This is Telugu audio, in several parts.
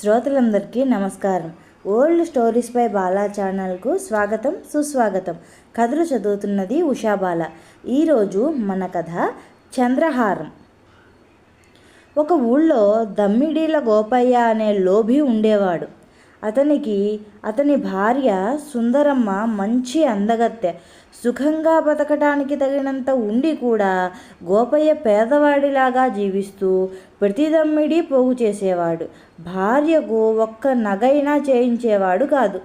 శ్రోతలందరికీ నమస్కారం. ఓల్డ్ స్టోరీస్ పై బాలా ఛానల్కు స్వాగతం సుస్వాగతం. కథలు చదువుతున్నది ఉషాబాల ఈరోజు మన కథ చంద్రహారం. ఒక ఊళ్ళో దమ్మిడీల గోపయ్య అనే లోభి ఉండేవాడు. అతనికి అతని భార్య సుందరమ్మ మంచి అందగత్తె. సుఖంగా బతకటానికి తగినంత ఉండి కూడా గోపయ్య పేదవాడిలాగా జీవిస్తూ ప్రతిదమ్మిడి పోగు చేసేవాడు. భార్యకు ఒక్క నగైనా చేయించేవాడు కాదు.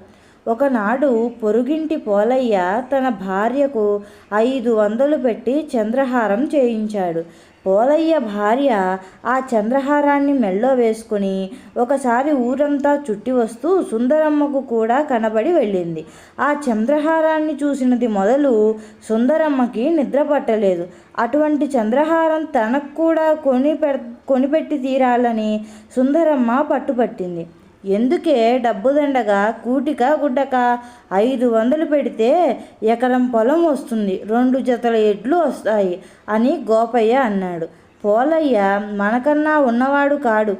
ఒకనాడు పొరుగింటి పోలయ్య తన భార్యకు ఐదు వందలు పెట్టి చంద్రహారం చేయించాడు. పోలయ్య భార్య ఆ చంద్రహారాన్ని మెళ్ళో వేసుకుని ఒకసారి ఊరంతా చుట్టి వస్తూ సుందరమ్మకు కూడా కనబడి వెళ్ళింది. ఆ చంద్రహారాన్ని చూసినది మొదలు సుందరమ్మకి నిద్ర పట్టలేదు. అటువంటి చంద్రహారం తనకు కూడా కొని పె కొనిపెట్టి తీరాలని సుందరమ్మ పట్టుపట్టింది. ఎందుకే డబ్బు దండగా కూటిక గుడ్డక? ఐదు వందలు పెడితే ఎకరం పొలం వస్తుంది రెండు జతల ఎడ్లు వస్తాయి అని గోపయ్య అన్నాడు. పోలయ్య మనకన్నా ఉన్నవాడు కాడు.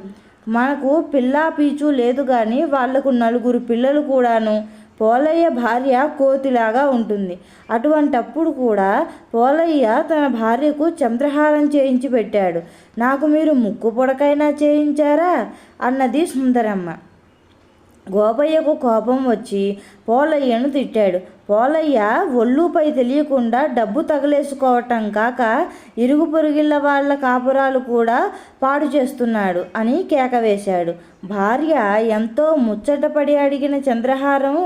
మనకు పిల్లా పీచు లేదు కానీ వాళ్ళకు నలుగురు పిల్లలు కూడాను. పోలయ్య భార్య కోతిలాగా ఉంటుంది. అటువంటప్పుడు కూడా పోలయ్య తన భార్యకు చంద్రహారం చేయించి పెట్టాడు. నాకు మీరు ముక్కు పొడకైనా చేయించారా? అన్నది సుందరమ్మ. గోపయ్యకు కోపం వచ్చి పోలయ్యను తిట్టాడు. పోలయ్య ఒళ్ళుపై తెలియకుండా డబ్బు తగలేసుకోవటం కాక ఇరుగు పొరుగిళ్ళ వాళ్ళ కాపురాలు కూడా పాడు చేస్తున్నాడు అని కేక వేశాడు. భార్య ఎంతో ముచ్చటపడి అడిగిన చంద్రహారం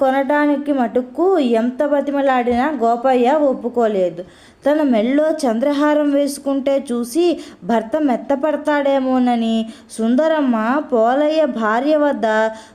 కొనటానికి మటుకు ఎంత బతిమలాడినా గోపయ్య ఒప్పుకోలేదు. తన మెళ్ళో చంద్రహారం వేసుకుంటే చూసి భర్త మెత్తపడతాడేమోనని సుందరమ్మ పోలయ్య భార్య వద్ద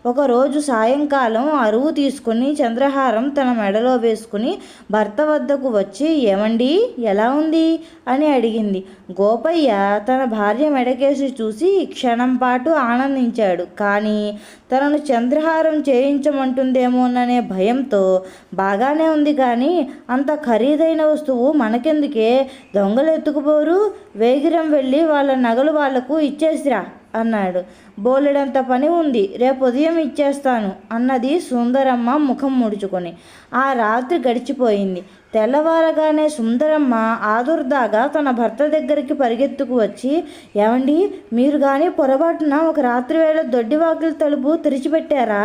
ఒకరోజు సాయంకాలం అరువు తీసుకుని చంద్రహారం తన మెడలో వేసుకుని భర్త వద్దకు వచ్చి ఏమండి ఎలా ఉంది? అని అడిగింది. గోపయ్య తన భార్య మెడకేసి చూసి క్షణం పాటు ఆనందించాడు. కానీ తనను చంద్రహారం చేయించమంటుందేమోననే భయంతో బాగానే ఉంది కానీ అంత ఖరీదైన వస్తువు మనకెందుకే? దొంగలు ఎత్తుకుపోరు. వేగిరం వెళ్ళి వాళ్ళ నగలు వాళ్ళకు ఇచ్చేసిరా. అన్నాడు. బోలెడంత పని ఉంది రేపు ఉదయం ఇచ్చేస్తాను అన్నది సుందరమ్మ ముఖం ముడుచుకొని. ఆ రాత్రి గడిచిపోయింది. తెల్లవారగానే సుందరమ్మ ఆదుర్దాగా తన భర్త దగ్గరికి పరిగెత్తుకు వచ్చి ఏమండి మీరు కానీ పొరపాటున ఒక రాత్రి వేళ దొడ్డివాకిలి తలుపు తెరిచిపెట్టారా?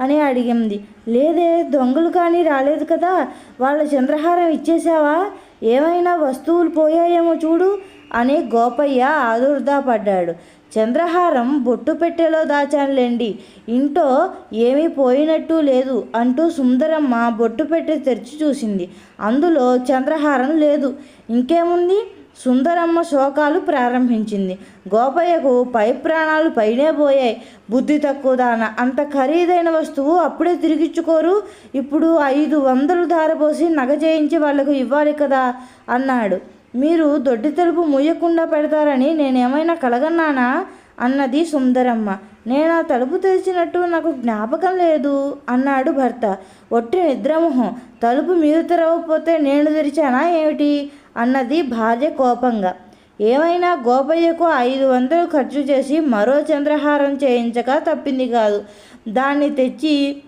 అని అడిగింది. లేదే దొంగలు కానీ రాలేదు కదా వాళ్ళ చంద్రహారం ఇచ్చేసావా ఏమైనా వస్తువులు పోయాయేమో చూడు అని గోపయ్య ఆదుర్దా పడ్డాడు చంద్రహారం బొట్టు పెట్టెలో దాచానులేండి. ఇంటో ఏమీ పోయినట్టు లేదు అంటూ సుందరమ్మ బొట్టు పెట్టి తెరిచి చూసింది. అందులో చంద్రహారం లేదు. ఇంకేముంది? సుందరమ్మ శోకాలు ప్రారంభించింది. గోపయ్యకు పై ప్రాణాలు పైనే పోయాయి. బుద్ధి తక్కువ దాన అంత ఖరీదైన వస్తువు అప్పుడే తిరిగిచ్చుకోరు. ఇప్పుడు ఐదు వందలు ధారపోసి నగ చేయించి వాళ్ళకు ఇవ్వాలి కదా? అన్నాడు. మీరు దొడ్డి తలుపు మూయకుండా పెడతారని నేనేమైనా కలగన్నానా? అన్నది సుందరమ్మ. నేను ఆ తలుపు తెరిచినట్టు నాకు జ్ఞాపకం లేదు అన్నాడు భర్త. ఒట్టి నిద్రమోహం. తలుపు మీరు తెరవకపోతే నేను తెరిచానా ఏమిటి? అన్నది భార్య కోపంగా. ఏమైనా గోపయ్యకు ఐదు వందలు ఖర్చు చేసి మరో చంద్రహారం చేయించక తప్పింది కాదు. దాన్ని తెచ్చి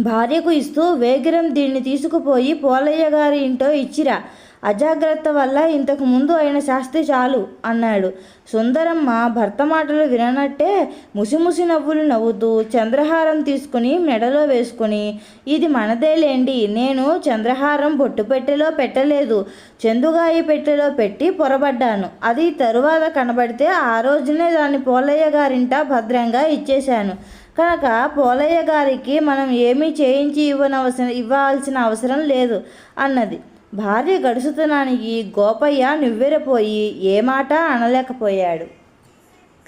భార్యకు ఇస్తూ వేగిరం దీన్ని తీసుకుపోయి పోలయ్య గారి ఇంటో ఇచ్చిరా. అజాగ్రత్త వల్ల ఇంతకు ముందు అయిన శాస్తి చాలు అన్నాడు. సుందరమ్మ భర్త మాటలు విననట్టే ముసిముసి నవ్వులు నవ్వుతూ చంద్రహారం తీసుకుని మెడలో వేసుకుని ఇది మనదేలేండి నేను చంద్రహారం బొట్టు పెట్టెలో పెట్టలేదు. చందుగాయి పెట్టెలో పెట్టి పొరబడ్డాను. అది తరువాత కనబడితే ఆ రోజునే దాన్ని పోలయ్య గారింట భద్రంగా ఇచ్చేశాను. కనుక పోలయ్య గారికి మనం ఏమీ చేయించి ఇవ్వనవసరం ఇవ్వాల్సిన అవసరం లేదు అన్నది. భార్య గడుసుతనానికి గోపయ్య నివ్వెరపోయి ఏ మాట అనలేకపోయాడు.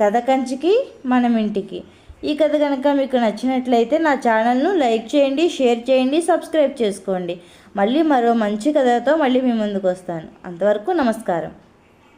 కథ కంచికి మనమింటికి ఈ కథ కనుక మీకు నచ్చినట్లయితే నా ఛానల్ను లైక్ చేయండి షేర్ చేయండి సబ్స్క్రైబ్ చేసుకోండి. మళ్ళీ మరో మంచి కథతో మళ్ళీ మీ ముందుకు వస్తాను అంతవరకు నమస్కారం.